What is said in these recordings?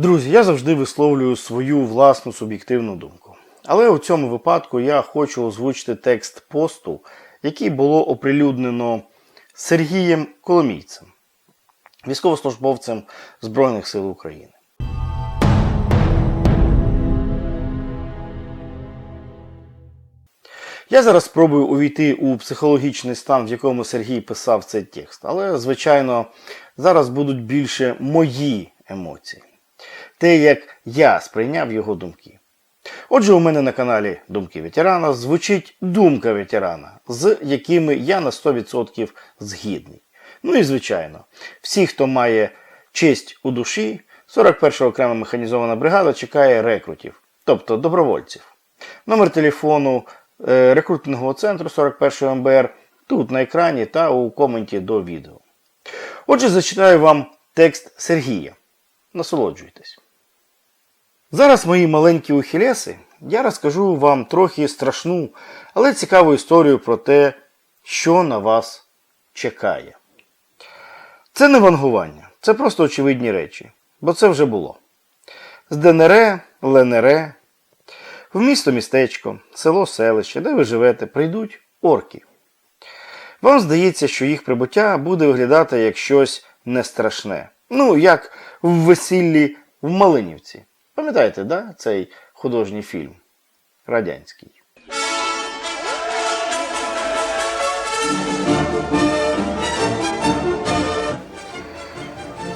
Друзі, я завжди висловлюю свою власну суб'єктивну думку. Але у цьому випадку я хочу озвучити текст посту, який було оприлюднено Сергієм Коломійцем, військовослужбовцем Збройних сил України. Я зараз спробую увійти у психологічний стан, в якому Сергій писав цей текст. Але, звичайно, зараз будуть більше мої емоції. Те, як я сприйняв його думки. Отже, у мене на каналі Думки ветерана звучить думка ветерана, з якими я на 100% згідний. Ну і звичайно, всі, хто має честь у душі, 41 окрема механізована бригада чекає рекрутів, тобто добровольців. Номер телефону е, рекрутингового центру 41 МБР тут на екрані та у коменті до відео. Отже, зачитаю вам текст Сергія. Насолоджуйтесь. Зараз, мої маленькі ухілеси, я розкажу вам трохи страшну, але цікаву історію про те, що на вас чекає. Це не вангування, це просто очевидні речі, бо це вже було. З ДНР, ЛНР, в місто містечко, село селище, де ви живете, прийдуть орки. Вам здається, що їх прибуття буде виглядати як щось не страшне. Ну, як в весіллі в Малинівці. Пам'ятаєте, да, цей художній фільм радянський?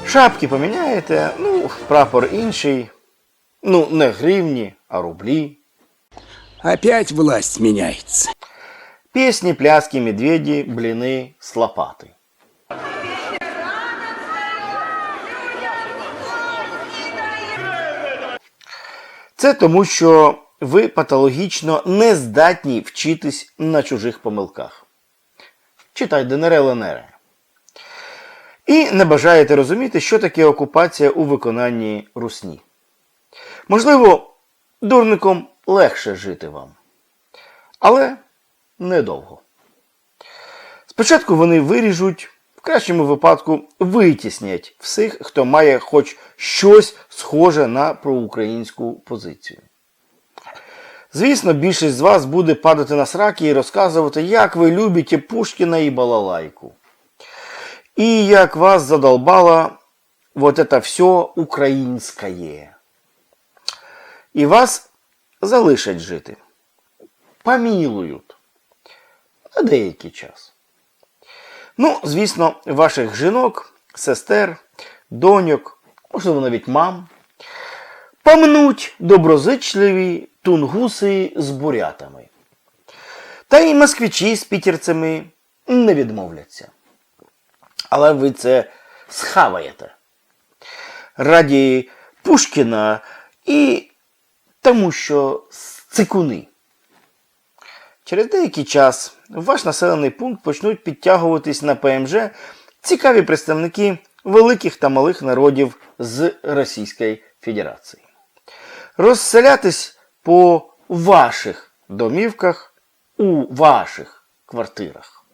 Шапки поміняєте, ну, прапор інший. Ну, не гривні, а рублі. Опять власть меняется. Песни, пляски, медведи, блины с Це тому, що ви патологічно не здатні вчитись на чужих помилках. Читай ДНР ЛНР. І не бажаєте розуміти, що таке окупація у виконанні русні. Можливо, дурником легше жити вам. Але недовго. Спочатку вони виріжуть, кращому випадку витіснять всіх, хто має хоч щось схоже на проукраїнську позицію. Звісно, більшість з вас буде падати на сраки і розказувати, як ви любите Пушкіна і балалайку. І як вас задолбало вот это все українське. І вас залишать жити. Помілують. На деякий час. Ну, звісно, ваших жінок, сестер, доньок, можливо, навіть мам, помнуть доброзичливі тунгуси з бурятами. Та й москвичі з пітерцями не відмовляться. Але ви це схаваєте. Раді Пушкіна і тому, що цикуни. Через деякий час в ваш населений пункт почнуть підтягуватись на ПМЖ цікаві представники великих та малих народів з Російської Федерації. Розселятись по ваших домівках у ваших квартирах.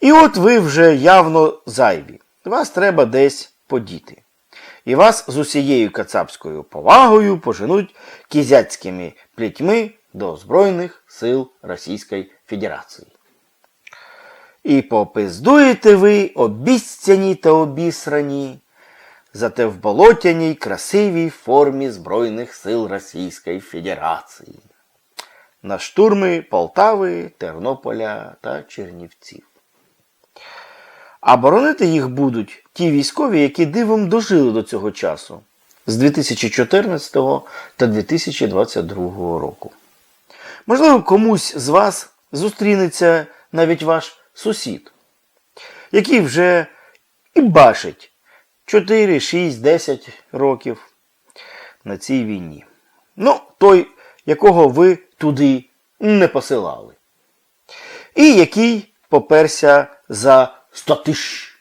І от ви вже явно зайві. Вас треба десь подіти. І вас з усією кацапською повагою поженуть кізяцькими плітьми до Збройних сил Російської Федерації. І попиздуєте ви обіцяні та обісрані, зате в болотяній красивій формі Збройних сил Російської Федерації. На штурми Полтави, Тернополя та Чернівців. А боронити їх будуть ті військові, які дивом дожили до цього часу з 2014 та 2022 року. Можливо, комусь з вас зустрінеться навіть ваш сусід, який вже і бачить 4, 6, 10 років на цій війні. Ну, той, якого ви туди не посилали. І який поперся за 100 тисяч.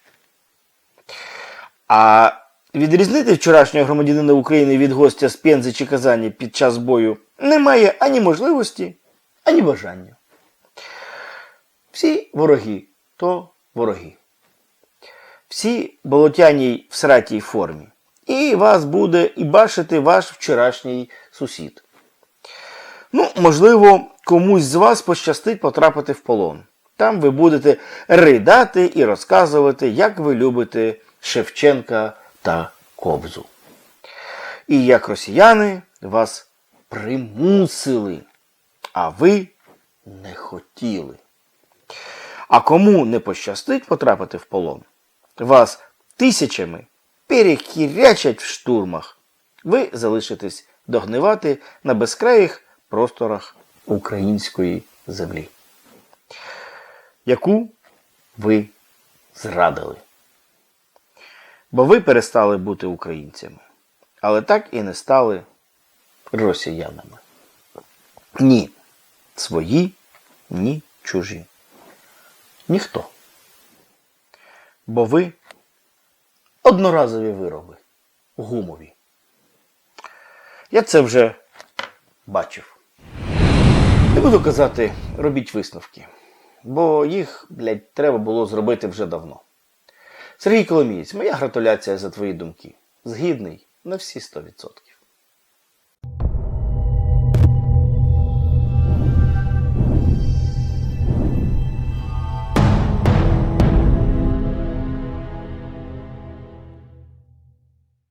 А відрізнити вчорашнього громадянина України від гостя з Пензи чи Казані під час бою немає ані можливості, ані бажання. Всі вороги то вороги. Всі болотяній в сратій формі. І вас буде і бачити ваш вчорашній сусід. Ну, можливо, комусь з вас пощастить потрапити в полон. Там ви будете ридати і розказувати, як ви любите Шевченка та Кобзу. І як росіяни вас примусили, а ви не хотіли. А кому не пощастить потрапити в полон, вас тисячами перехірячать в штурмах. Ви залишитесь догнивати на безкраїх просторах української землі, яку ви зрадили. Бо ви перестали бути українцями, але так і не стали росіянами. Ні свої, ні чужі. Ніхто. Бо ви одноразові вироби, гумові. Я це вже бачив. Не буду казати, робіть висновки, бо їх, блядь, треба було зробити вже давно. Сергій Коломієць, моя гратуляція за твої думки. Згідний на всі 100%.